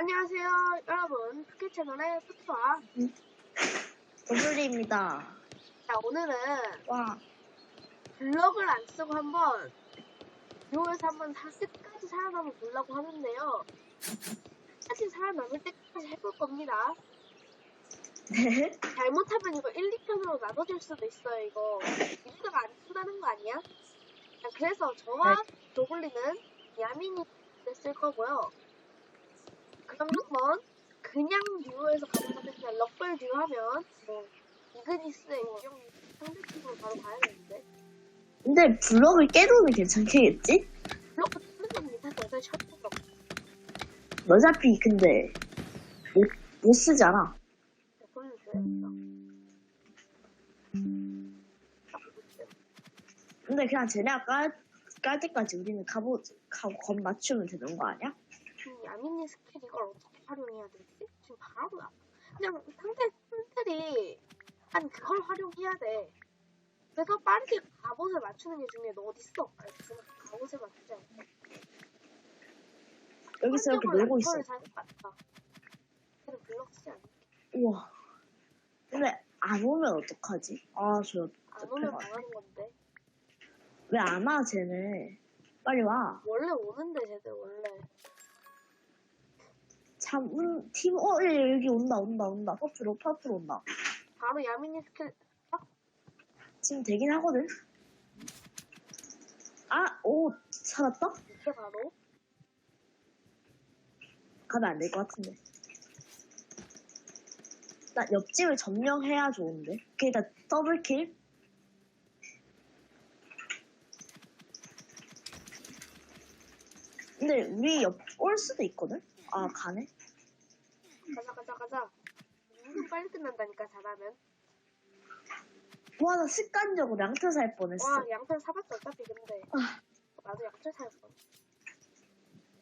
안녕하세요, 여러분. 크게 채널의 푸트와 도블리입니다. 자, 오늘은 와, 블럭을 안 쓰고 한번 듀오에서 한번 다 끝까지 살아남아 보려고 하는데요. 끝까지 살아남을 때까지 해볼 겁니다. 네. 잘못하면 이거 1, 2편으로 나눠질 수도 있어요, 이거. 이유가 안 쓴다는 거 아니야? 자, 그래서 저와 도블리는 야민이 쓸 거고요. 그럼 한번 그냥 듀오에서 가능하면 그냥 럭벌 듀오 하면 뭐 이그니스의 이경 상대팀으로 바로 가야 되는데 근데 블럭을 깨도는 괜찮겠지? 블록 쓰는 겁니다. 어차피 첫 블록. 어차피 근데 못, 못 쓰잖아. 보여줘야겠다. 딱 보세요. 근데 그냥 쟤네가 깔, 깔 때까지 우리는 가보, 가, 건 맞추면 되는 거 아니야? 이 야민이 스킬 이걸 어떻게 활용해야 되지? 지금 바로 나. 그냥 상대 팀들이 한 그걸 활용해야 돼. 그래서 빠르게 갑옷을 맞추는 게 중요해. 너 어딨어? 알겠어. 갑옷을 맞추자. 여기서 이렇게 놀고 있어. 걔는 블럭 쓰지 않아. 우와. 근데 안 오면 어떡하지? 아, 저 안 오면 당하는 건데. 왜 안 와, 쟤네? 빨리 와. 원래 오는데 쟤들 원래. 참, 음, 팀, 어, 예, 여기 온다, 온다, 온다. 퍼프로, 퍼프로 온다. 바로 야민이 스킬 지금 되긴 하거든? 아, 오, 살았다? 이게 바로 가면 안 될 것 같은데. 나 옆집을 점령해야 좋은데. 그게 다 더블킬? 근데 우리 옆 올 수도 있거든? 아, 가네? 가자 가자 가자. 은근 빨리 끝난다니까 잘하면. 와, 나 습관적으로 양털 살 뻔했어. 와 양털 사봤어 어차피 근데. 아. 나도 양털 살 뻔.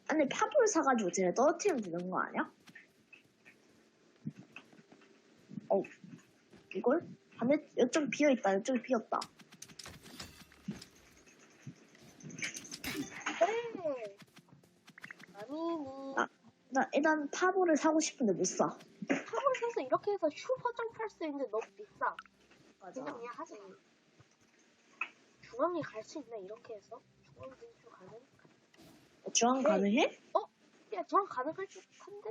아니, 팝을 사가지고 쟤네 떨어뜨리면 되는 거 아니야? 어, 이걸? 반대, 이쪽 비어있다, 이쪽이 비었다. 네. 야민이. 아. 나 일단 파보를 사고 싶은데 못 사. 탑을 사서 이렇게 해서 슈퍼 점프할 수 있는데 너무 비싸. 맞아. 그냥 그냥 하지 마. 중앙에 갈 수 있나 이렇게 해서? 중앙 진출 가능? 어, 중앙 가능해? 야 중앙 가능할 듯 한데?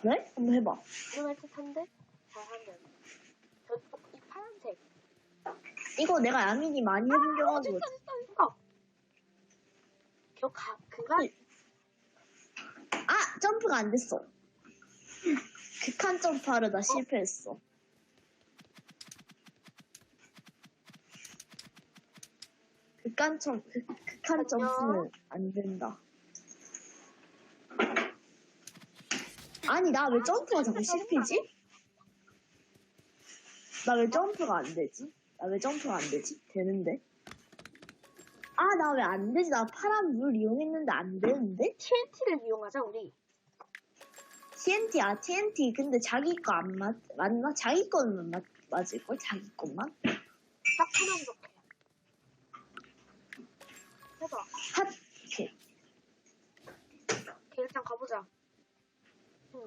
그래? 한번 해봐. 가능할 듯 한데? 잘하면. 저쪽 이 파란색. 이거 내가 야민이 많이 해본 어 경험이 진짜 진짜 진짜. 저 가, 그가 아! 점프가 안 됐어. 극한 점프하려다 실패했어. 극한 점, 극, 극한. 점프는 안 된다. 아니, 나 왜 점프가 자꾸 실패지? 나 왜 점프가 안 되지? 나 왜 점프가 안 되지? 되는데? 아, 나 왜 안 되지? 나 파란 물 이용했는데 안 되는데? TNT를 이용하자 우리. TNT, 아, TNT. 근데 자기 거 안 맞, 맞나? 자기 거는 맞, 맞을 걸? 자기 것만? 딱 하나 부족해. 해봐. 핫! 일단 가보자.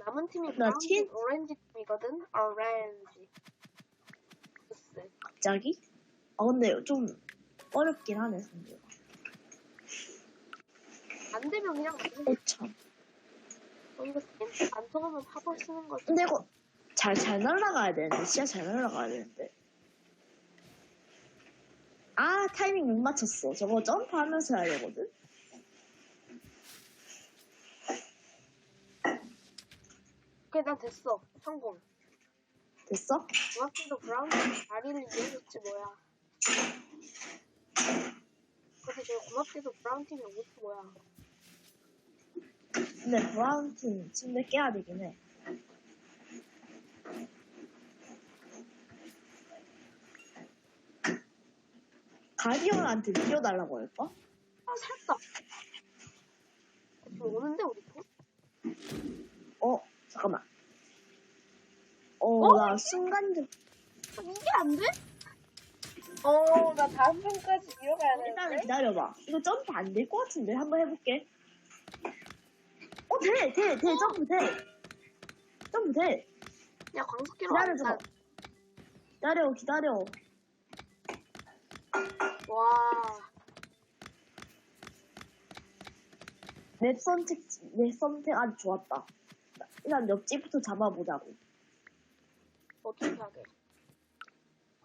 남은 팀이 나 팀, 오렌지 팀이거든. 오렌지. 글쎄. 갑자기? 아, 근데 좀 어렵긴 하네, 성규가. 안 되면 그냥 어, 참. TNT 안 통하면 파벌 쓰는 거지. 근데 이거 잘, 잘 날아가야 되는데. 진짜 잘 날아가야 되는데. 아, 타이밍 못 맞췄어. 저거 점프하면서 해야 되거든? 오케이, 난 됐어. 성공. 됐어? 중학교도 브라운 팀 다리를 이어줬지 뭐야. 근데 저 고맙게도 브라운 팀이 옷이 뭐야. 근데 브라운 팀 침대 깨야 되긴 해. 가디언한테 뛰어달라고 할까? 아, 살았다. 지금 오는데, 우리 팀? 어, 잠깐만. 어, 어? 나 순간적, 아, 이게 안 돼? 어, 나 다음 편까지 이어가야 일단은 되는데. 기다려봐. 이거 점프 안 될 것 같은데? 한번 해볼게. 어, 어, 돼, 돼, 돼, 점프 돼. 점프 돼. 야 광석기로 기다려줘. 일단- 기다려, 기다려. 와맵 선택, 맵 선택 아주 좋았다. 일단 옆집부터 잡아보자고. 어떻게 하게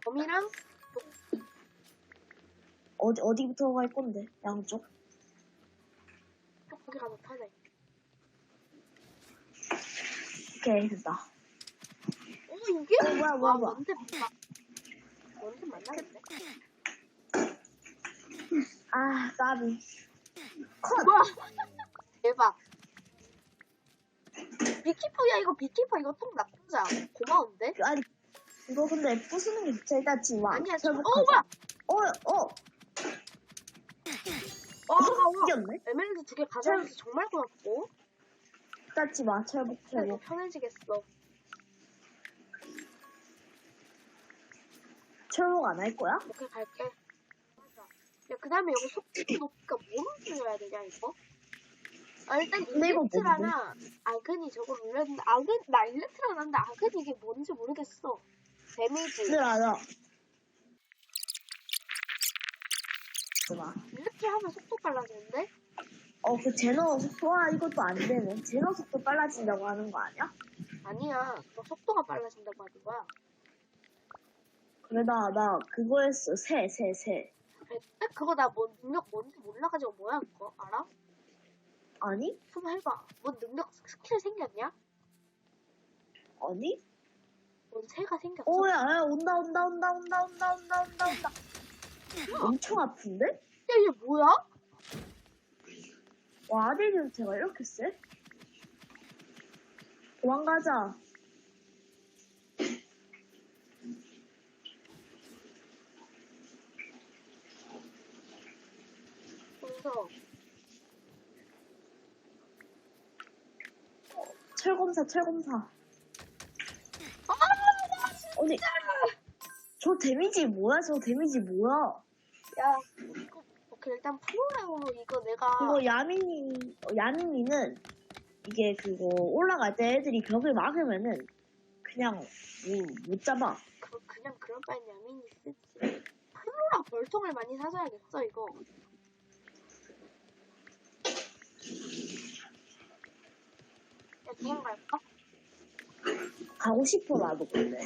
범이랑 어디, 어디부터 갈 건데? 양쪽? 거기 가면 편해 오케이, 됐다. 어 이게? 어, 뭐야, 뭐야, 와 뭐야. 마 원대 만나겠네 아, 까비. 컷! 와 대박 비키퍼야 이거 비키퍼 이거 통 나쁘지 않아 고마운데? 아니, 이거 근데 부수는 게 지금 와. 아니야 저, 어. 뭐야 어, 어, 어 가워 이겼네? 에메랄드 두 개 가져와서 정말 고맙고 진짜 이거 철복. 편해지겠어 철복 안할 거야? 오케이 갈게 야그 다음에 여기 속도 높이가 뭐로 줄여야 되냐 이거? 아 일단 근데 이거? 일렉트라나 아근이 저거 눌렀는데 아근 나 일렉트라 나는데 아근이 이게 뭔지 모르겠어 데미지 나. 봐. 일렉트라 하면 속도 빨라지는데? 어, 그 제너 속도, 아, 이것도 안 되네. 제너 속도 빨라진다고 하는 거 아니야? 아니야 너 속도가 빨라진다고 하는 거야 그래, 나, 나 그거 했어. 새, 새, 새. 그래, 그거 나뭐 능력 뭔지 몰라가지고 뭐야 그거 알아? 아니? 한번 해봐 뭔 능력 스킬 생겼냐? 아니? 뭔 새가 생겼어 오, 야, 야, 온다, 온다, 온다, 온다, 온다, 온다, 온다, 온다. 엄청 아픈데? 야, 얘 뭐야? 와, 아델 전체가 이렇게 세? 도망가자. 철검사, 철검사. 아, 아니, 저 데미지 뭐야? 저 데미지 뭐야? 야, 이거, 오케이, 일단 프로그램으로 이거 내가. 그거 야민이, 어, 야민이는 이게 그거 올라갈 때 애들이 벽을 막으면은 그냥 못, 못 잡아. 그, 그냥 그럴 바엔 야민이 쓰지. 플로랑 벌통을 많이 사줘야겠어, 이거. 야, 도망갈까? 가고 싶어, 나도 근데.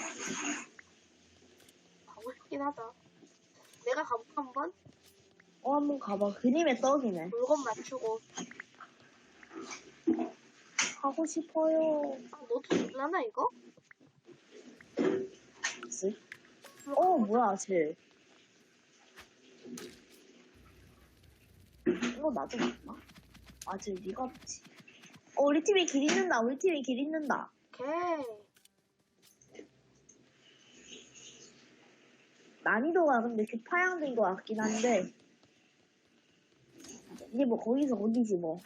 가고 싶긴 하다. 내가 가볼까, 한번? 어, 한번 가봐. 그림의 떡이네. 물건 맞추고. 가고 싶어요. 아, 너도 죽라나, 이거? 그치? 어, 뭐야, 쟤. 이거 나도 맞나? 아, 쟤 니가 없지. 어, 우리 팀이 길 잃는다. 우리 팀이 길 잃는다. 오케이. 난이도가 근데 급파양된 것 같긴 한데. 이게 뭐, 거기서 거기지, 뭐.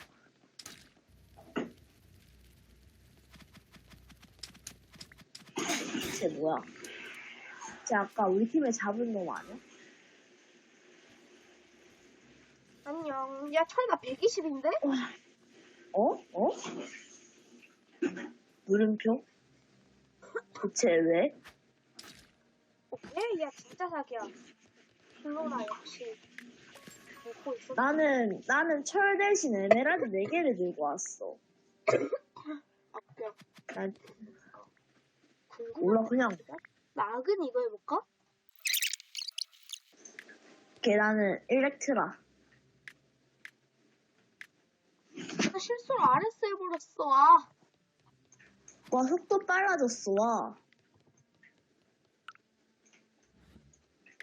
쟤 뭐야? 쟤 아까 우리 팀에 잡은 놈 아니야? 안녕. 야, 철나 120인데? 어? 어? 물음표? 도대체 왜? 오케이. 야, 진짜 사기야. 플로라 역시. 믿고 있어. 나는, 나는 철 대신 에메랄드 4개를 들고 왔어. 아껴. 난, 몰라, 그냥, 나 악은 이거 해볼까? 걔 나는 일렉트라. 나 실수로 RS 해버렸어. 아. 와, 속도 빨라졌어, 와.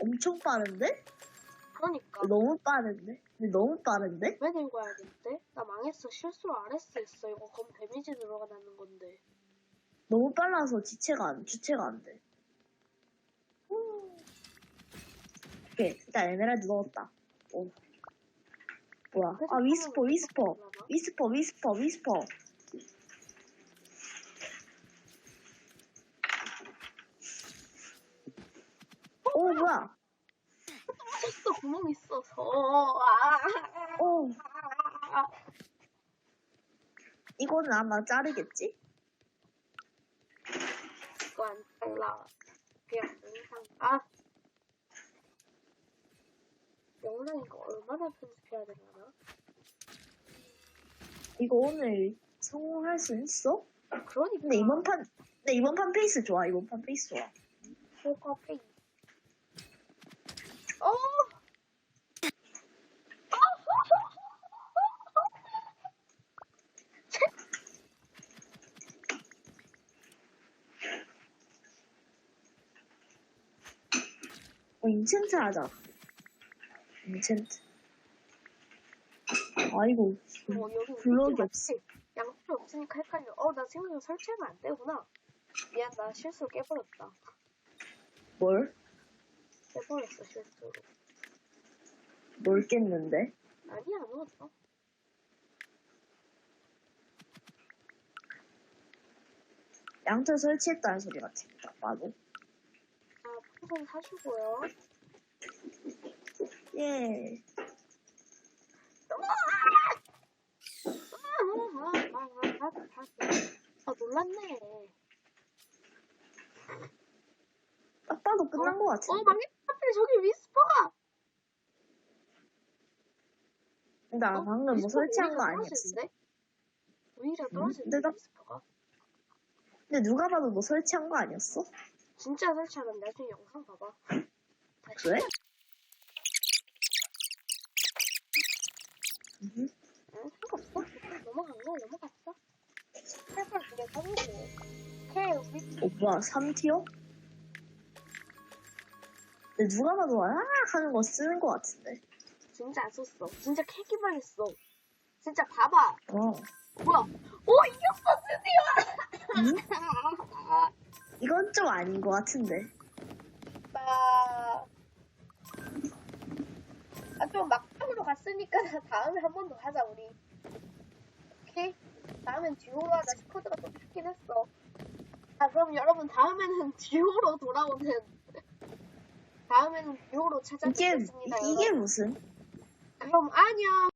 엄청 빠른데? 그러니까. 너무 빠른데? 근데 너무 빠른데? 왜 들고 와야겠대? 나 망했어. 실수로 RS 했어. 이거 검 데미지 들어가는 건데. 너무 빨라서 지체가 안, 주체가 안 돼. 오케이, 일단 에메랄드 넣었다. 오. 뭐야? 아, 위스퍼, 위스퍼. 위스퍼, 위스퍼, 위스퍼. 오, 뭐야? 쳤어. 구멍 있어서. 아. 오, 아. 이거는 아마 자르겠지? 이거 안 잘라. 그냥 영상. 아! 영상 이거 얼마나 편집해야 되나? 이거 오늘 성공할 수 있어? 그러니까. 근데 이번 판, 근데 이번 판 페이스 좋아. 이번 판 페이스 좋아. 뭐가 페이. 어! 어, 인챈트 하자. 인챈트. 아이고, 뭐 여기 블럭이 없어. 양풀 없으니까 헷갈려. 어, 나 지금 설치하면 안 되구나. 미안, 나 실수 깨버렸다. 뭘? 깨버렸어, 실수로. 뭘 깼는데? 아니야, 아무것도. 양털 설치했다는 소리 같아. 딱 봐도. 아, 풍선 사시고요. 예. 아, 놀랐네. 딱 봐도 끝난 것 같은데. 어, 망했다. 저기 위스퍼가! 나 어, 방금 뭐 위스퍼 설치한 오히려 거 아니었어? 떨어지는데? 오히려 근데 떨어지는데, 나- 위스퍼가? 근데 누가 봐도 너 설치한 거 아니었어? 진짜 설치하면 나중에 영상 봐봐. 다시 그래? 음, 응, 상관없어. 넘어간 거 넘어갔어. 할걸 두개 사보고. 오케이, 우리 어, 뭐야, 3티어? 근데 누가 봐도 아 하는 거 쓰는 거 같은데. 진짜 안 썼어. 진짜 캐기만 했어. 진짜 봐봐. 어. 뭐야? 오, 이겼어, 드디어! 응? 아, 이건 좀 아닌 거 같은데. 나. 아, 좀 막판으로 갔으니까 다음에 한 번 더 하자, 우리. 오케이? 다음엔 듀오로 하자. 스쿼드가 좀 좋긴 했어. 자, 그럼 여러분, 다음에는 듀오로 돌아오는. 다음에는 듀오로 이게, 찾아뵙겠습니다. 이게 여러분. 무슨? 그럼 안녕!